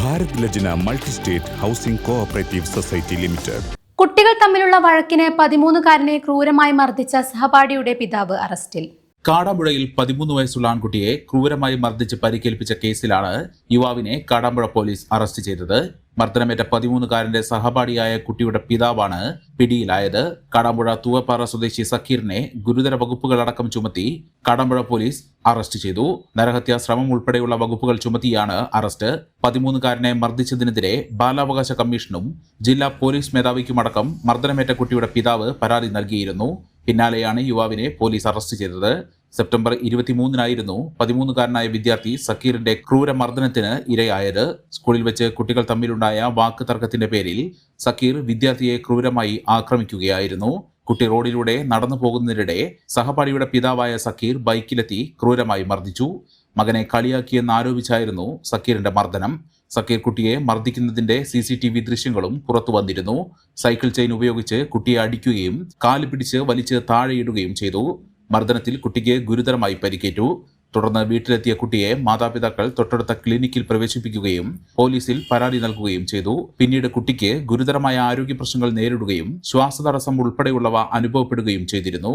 Bharat Lajna multi state housing cooperative society limited. കുട്ടികൾ തമ്മിലുള്ള വഴക്കിന് പതിമൂന്നുകാരനെ ക്രൂരമായി മർദ്ദിച്ച സഹപാഠിയുടെ പിതാവ് അറസ്റ്റിൽ. കാടാമ്പുഴയിൽ പതിമൂന്ന് വയസ്സുള്ള ആൺകുട്ടിയെ ക്രൂരമായി മർദ്ദിച്ച് പരിക്കേൽപ്പിച്ച കേസിലാണ് യുവാവിനെ കാടാമ്പുഴ പോലീസ് അറസ്റ്റ് ചെയ്തത്. മർദ്ദനമേറ്റ പതിമൂന്നുകാരന്റെ സഹപാഠിയായ കുട്ടിയുടെ പിതാവാണ് പിടിയിലായത്. കാടാമ്പുഴ തൂവപ്പാറ സ്വദേശി സക്കീറിനെ ഗുരുതര വകുപ്പുകളടക്കം ചുമത്തി കാടാമ്പുഴ പോലീസ് അറസ്റ്റ് ചെയ്തു. നരഹത്യാ ശ്രമം ഉൾപ്പെടെയുള്ള വകുപ്പുകൾ ചുമത്തിയാണ് അറസ്റ്റ്. പതിമൂന്നുകാരനെ മർദ്ദിച്ചതിനെതിരെ ബാലാവകാശ കമ്മീഷനും ജില്ലാ പോലീസ് മേധാവിക്കുമടക്കം മർദ്ദനമേറ്റ കുട്ടിയുടെ പിതാവ് പരാതി നൽകിയിരുന്നു. പിന്നാലെയാണ് യുവാവിനെ പോലീസ് അറസ്റ്റ് ചെയ്തത്. സെപ്റ്റംബർ ഇരുപത്തിമൂന്നിനായിരുന്നു പതിമൂന്നുകാരനായ വിദ്യാർത്ഥി സക്കീറിന്റെ ക്രൂരമർദ്ദനത്തിന് ഇരയായത്. സ്കൂളിൽ വെച്ച് കുട്ടികൾ തമ്മിലുണ്ടായ വാക്ക് തർക്കത്തിന്റെ പേരിൽ സക്കീർ വിദ്യാർത്ഥിയെ ക്രൂരമായി ആക്രമിക്കുകയായിരുന്നു. കുട്ടി റോഡിലൂടെ നടന്നു പോകുന്നതിനിടെ സഹപാഠിയുടെ പിതാവായ സക്കീർ ബൈക്കിലെത്തി ക്രൂരമായി മർദ്ദിച്ചു. മകനെ കളിയാക്കിയെന്ന് ആരോപിച്ചായിരുന്നു സക്കീറിന്റെ മർദ്ദനം. സക്കീർ കുട്ടിയെ മർദ്ദിക്കുന്നതിന്റെ സി സി ടി വി ദൃശ്യങ്ങളും പുറത്തു വന്നിരുന്നു. സൈക്കിൾ ചെയിൻ ഉപയോഗിച്ച് കുട്ടിയെ അടിക്കുകയും കാൽ പിടിച്ച് വലിച്ച് താഴെയിടുകയും ചെയ്തു. മർദ്ദനത്തിൽ കുട്ടിക്ക് ഗുരുതരമായി പരിക്കേറ്റു. തുടർന്ന് വീട്ടിലെത്തിയ കുട്ടിയെ മാതാപിതാക്കൾ തൊട്ടടുത്ത ക്ലിനിക്കിൽ പ്രവേശിപ്പിക്കുകയും പോലീസിൽ പരാതി നൽകുകയും ചെയ്തു. പിന്നീട് കുട്ടിക്ക് ഗുരുതരമായ ആരോഗ്യ പ്രശ്നങ്ങൾ നേരിടുകയും ശ്വാസതടസ്സം ഉൾപ്പെടെയുള്ളവ അനുഭവപ്പെടുകയും ചെയ്തിരുന്നു.